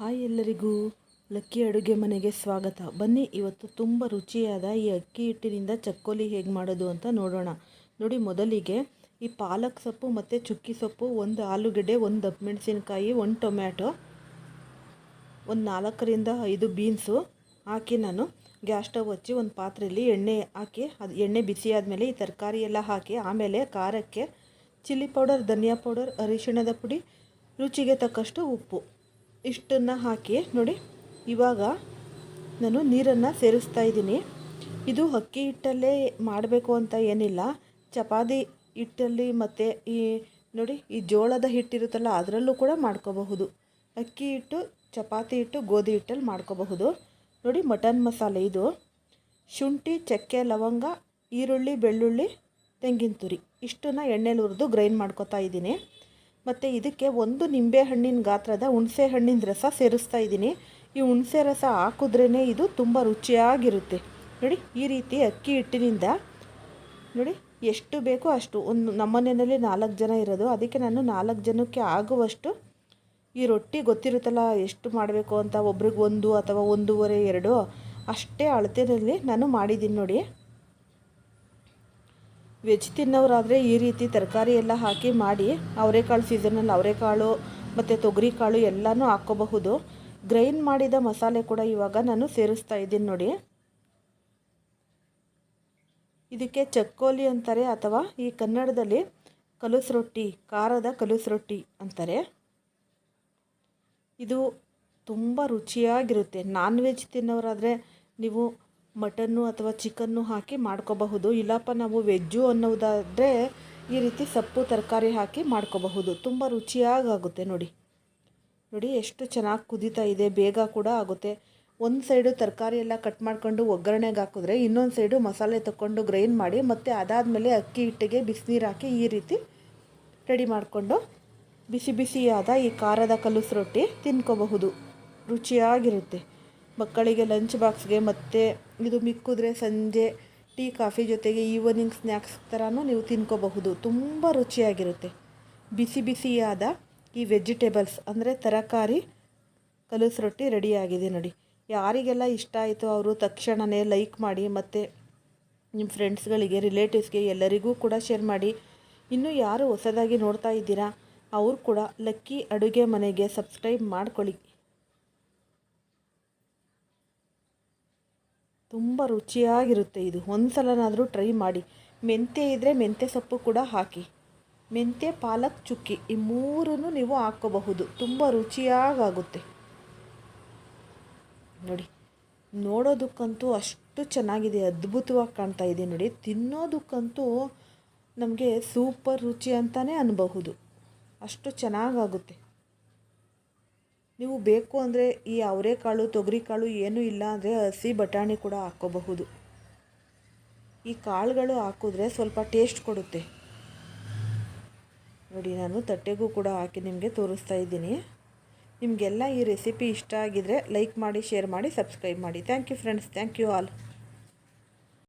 Hi ಎಲ್ಲರಿಗೂ. Lucky ಅಡುಗೆ ಮನೆಗೆ ಸ್ವಾಗತ. ಬನ್ನಿ, ಇವತ್ತು ತುಂಬ ರುಚಿಯಾದ ಈ ಅಕ್ಕಿ ಹಿಟ್ಟಿನಿಂದ ಚಕ್ಕೋಲಿ ಹೇಗೆ ಮಾಡೋದು ಅಂತ ನೋಡೋಣ. ನೋಡಿ, ಮೊದಲಿಗೆ ಈ ಪಾಲಕ್ ಸೊಪ್ಪು ಮತ್ತು ಚುಕ್ಕಿ ಸೊಪ್ಪು, ಒಂದು ಆಲೂಗಡ್ಡೆ, ಒಂದು ದಪ್ಪ ಮೆಣಸಿನ್ಕಾಯಿ, ಒಂದು ಟೊಮ್ಯಾಟೊ, ಒಂದು ನಾಲ್ಕರಿಂದ ಐದು ಬೀನ್ಸು ಹಾಕಿ ನಾನು ಗ್ಯಾಸ್ ಸ್ಟವ್ ಹಚ್ಚಿ ಒಂದು ಪಾತ್ರೆಯಲ್ಲಿ ಎಣ್ಣೆ ಹಾಕಿ, ಅದು ಎಣ್ಣೆ ಬಿಸಿ ಆದಮೇಲೆ ಈ ತರಕಾರಿ ಎಲ್ಲ ಹಾಕಿ, ಆಮೇಲೆ ಖಾರಕ್ಕೆ ಚಿಲ್ಲಿ ಪೌಡರ್, ಧನಿಯಾ ಪೌಡರ್, ಅರಿಶಿಣದ ಪುಡಿ, ರುಚಿಗೆ ತಕ್ಕಷ್ಟು ಉಪ್ಪು. ಇಷ್ಟನ್ನು ಹಾಕಿ, ನೋಡಿ, ಇವಾಗ ನಾನು ನೀರನ್ನು ಸೇರಿಸ್ತಾ ಇದ್ದೀನಿ. ಇದು ಅಕ್ಕಿ ಹಿಟ್ಟಲ್ಲೇ ಮಾಡಬೇಕು ಅಂತ ಏನಿಲ್ಲ. ಚಪಾತಿ ಹಿಟ್ಟಲ್ಲಿ ಮತ್ತು ಈ, ನೋಡಿ, ಈ ಜೋಳದ ಹಿಟ್ಟಿರುತ್ತಲ್ಲ ಅದರಲ್ಲೂ ಕೂಡ ಮಾಡ್ಕೋಬಹುದು. ಅಕ್ಕಿ ಹಿಟ್ಟು, ಚಪಾತಿ ಹಿಟ್ಟು, ಗೋಧಿ ಹಿಟ್ಟಲ್ಲಿ ಮಾಡ್ಕೋಬಹುದು. ನೋಡಿ, ಮಟನ್ ಮಸಾಲೆ ಇದು. ಶುಂಠಿ, ಚಕ್ಕೆ, ಲವಂಗ, ಈರುಳ್ಳಿ, ಬೆಳ್ಳುಳ್ಳಿ, ತೆಂಗಿನ ತುರಿ. ಇಷ್ಟನ್ನು ಎಣ್ಣೆಲಿ ಹುರಿದು ಗ್ರೈಂಡ್ ಮಾಡ್ಕೋತಾ ಇದ್ದೀನಿ. ಮತ್ತು ಇದಕ್ಕೆ ಒಂದು ನಿಂಬೆ ಹಣ್ಣಿನ ಗಾತ್ರದ ಹುಣಸೆ ಹಣ್ಣಿನ ರಸ ಸೇರಿಸ್ತಾ ಇದ್ದೀನಿ. ಈ ಹುಣಸೆ ರಸ ಹಾಕಿದ್ರೇ ಇದು ತುಂಬ ರುಚಿಯಾಗಿರುತ್ತೆ. ನೋಡಿ, ಈ ರೀತಿ ಅಕ್ಕಿ ಹಿಟ್ಟಿನಿಂದ ನೋಡಿ, ಎಷ್ಟು ಬೇಕೋ ಅಷ್ಟು. ಒಂದು ನಮ್ಮನೆಯಲ್ಲಿ ನಾಲ್ಕು ಜನ ಇರೋದು. ಅದಕ್ಕೆ ನಾನು ನಾಲ್ಕು ಜನಕ್ಕೆ ಆಗುವಷ್ಟು ಈ ರೊಟ್ಟಿ ಗೊತ್ತಿರುತ್ತಲ್ಲ, ಎಷ್ಟು ಮಾಡಬೇಕು ಅಂತ. ಒಬ್ರಿಗೆ ಒಂದು ಅಥವಾ ಒಂದೂವರೆ, ಎರಡು. ಅಷ್ಟೇ ಅಳತೆಯಲ್ಲಿ ನಾನು ಮಾಡಿದ್ದೀನಿ ನೋಡಿ. ವೆಜ್ ತಿನ್ನೋರಾದರೆ ಈ ರೀತಿ ತರಕಾರಿ ಎಲ್ಲ ಹಾಕಿ ಮಾಡಿ ಅವರೆಕಾಳು ಸೀಸನಲ್ಲಿ ಅವರೆಕಾಳು ಮತ್ತು ತೊಗರಿಕಾಳು ಎಲ್ಲನೂ ಹಾಕ್ಕೋಬಹುದು. ಗ್ರೈಂಡ್ ಮಾಡಿದ ಮಸಾಲೆ ಕೂಡ ಇವಾಗ ನಾನು ಸೇರಿಸ್ತಾ ಇದ್ದೀನಿ ನೋಡಿ. ಇದಕ್ಕೆ ಚಕ್ಕೋಲಿ ಅಂತಾರೆ ಅಥವಾ ಈ ಕನ್ನಡದಲ್ಲಿ ಕಲಸು ರೊಟ್ಟಿ, ಖಾರದ ಕಲಸು ರೊಟ್ಟಿ ಅಂತಾರೆ. ಇದು ತುಂಬ ರುಚಿಯಾಗಿರುತ್ತೆ. ನಾನ್ ವೆಜ್ ತಿನ್ನೋರಾದರೆ ನೀವು ಮಟನ್ನು ಅಥವಾ ಚಿಕನ್ನು ಹಾಕಿ ಮಾಡ್ಕೋಬಹುದು. ಇಲ್ಲಪ್ಪ, ನಾವು ವೆಜ್ಜು ಅನ್ನೋದಾದರೆ ಈ ರೀತಿ ಸೊಪ್ಪು, ತರಕಾರಿ ಹಾಕಿ ಮಾಡ್ಕೋಬಹುದು. ತುಂಬ ರುಚಿಯಾಗುತ್ತೆ ನೋಡಿ. ನೋಡಿ, ಎಷ್ಟು ಚೆನ್ನಾಗಿ ಕುದೀತಾ ಇದೆ. ಬೇಗ ಕೂಡ ಆಗುತ್ತೆ. ಒಂದು ಸೈಡು ತರಕಾರಿ ಎಲ್ಲ ಕಟ್ ಮಾಡ್ಕೊಂಡು ಒಗ್ಗರಣೆಗೆ ಹಾಕಿದ್ರೆ ಇನ್ನೊಂದು ಸೈಡು ಮಸಾಲೆ ತಗೊಂಡು ಗ್ರೈಂಡ್ ಮಾಡಿ, ಮತ್ತು ಅದಾದಮೇಲೆ ಅಕ್ಕಿ ಹಿಟ್ಟಿಗೆ ಬಿಸಿನೀರು ಹಾಕಿ ಈ ರೀತಿ ರೆಡಿ ಮಾಡಿಕೊಂಡು ಬಿಸಿ ಬಿಸಿಯಾದ ಈ ಖಾರದ ಕಲುಸು ರೊಟ್ಟಿ ತಿನ್ಕೋಬಹುದು. ರುಚಿಯಾಗಿರುತ್ತೆ. ಮಕ್ಕಳಿಗೆ ಲಂಚ್ ಬಾಕ್ಸ್ಗೆ ಮತ್ತು ಇದು ಮಿಕ್ಕಿದ್ರೆ ಸಂಜೆ ಟೀ, ಕಾಫಿ ಜೊತೆಗೆ ಈವನಿಂಗ್ ಸ್ನ್ಯಾಕ್ಸ್ ಥರನೂ ನೀವು ತಿನ್ಕೋಬಹುದು. ತುಂಬ ರುಚಿಯಾಗಿರುತ್ತೆ. ಬಿಸಿ ಬಿಸಿಯಾದ ಈ ವೆಜಿಟೇಬಲ್ಸ್ ಅಂದರೆ ತರಕಾರಿ, ಕಲಸು ರೊಟ್ಟಿ ರೆಡಿಯಾಗಿದೆ ನೋಡಿ. ಯಾರಿಗೆಲ್ಲ ಇಷ್ಟ ಆಯಿತು ಅವರು ತಕ್ಷಣವೇ ಲೈಕ್ ಮಾಡಿ ಮತ್ತು ನಿಮ್ಮ ಫ್ರೆಂಡ್ಸ್ಗಳಿಗೆ ರಿಲೇಟಿವ್ಸ್ಗೆ ಎಲ್ಲರಿಗೂ ಕೂಡ ಶೇರ್ ಮಾಡಿ. ಇನ್ನೂ ಯಾರು ಹೊಸದಾಗಿ ನೋಡ್ತಾ ಇದ್ದೀರಾ, ಅವರು ಕೂಡ ಲಕ್ಕಿ ಅಡುಗೆ ಮನೆಗೆ ಸಬ್ಸ್ಕ್ರೈಬ್ ಮಾಡ್ಕೊಳ್ಳಿ. ತುಂಬ ರುಚಿಯಾಗಿರುತ್ತೆ ಇದು. ಒಂದು ಸಲನಾದರೂ ಟ್ರೈ ಮಾಡಿ. ಮೆಂತ್ಯ ಇದ್ದರೆ ಮೆಂತ್ಯ ಸೊಪ್ಪು ಕೂಡ ಹಾಕಿ. ಮೆಂತ್ಯ, ಪಾಲಕ್, ಚುಕ್ಕಿ ಈ ಮೂರನ್ನು ನೀವು ಹಾಕ್ಕೋಬಹುದು. ತುಂಬ ರುಚಿಯಾಗುತ್ತೆ ನೋಡಿ, ನೋಡೋದಕ್ಕಂತೂ ಅಷ್ಟು ಚೆನ್ನಾಗಿದೆ, ಅದ್ಭುತವಾಗಿ ಕಾಣ್ತಾ ಇದೆ ನೋಡಿ. ತಿನ್ನೋದಕ್ಕಂತೂ ನಮಗೆ ಸೂಪರ್ ರುಚಿ ಅಂತಲೇ ಅನ್ಬಹುದು. ಅಷ್ಟು ಚೆನ್ನಾಗಾಗುತ್ತೆ. ನೀವು ಬೇಕು ಅಂದರೆ ಈ ಅವರೆಕಾಳು ತೊಗರಿಕಾಳು ಏನೂ ಇಲ್ಲ ಅಂದರೆ ಹಸಿ ಬಟಾಣಿ ಕೂಡ ಹಾಕ್ಕೋಬಹುದು ಈ ಕಾಳುಗಳು ಹಾಕಿದ್ರೆ ಸ್ವಲ್ಪ ಟೇಸ್ಟ್ ಕೊಡುತ್ತೆ. ನೋಡಿ, ನಾನು ತಟ್ಟೆಗೂ ಕೂಡ ಹಾಕಿ ನಿಮಗೆ ತೋರಿಸ್ತಾ ಇದ್ದೀನಿ. ನಿಮಗೆಲ್ಲ ಈ ರೆಸಿಪಿ ಇಷ್ಟ ಆಗಿದರೆ ಲೈಕ್ ಮಾಡಿ ಶೇರ್ ಮಾಡಿ ಸಬ್ಸ್ಕ್ರೈಬ್ ಮಾಡಿ. Thank you friends thank you all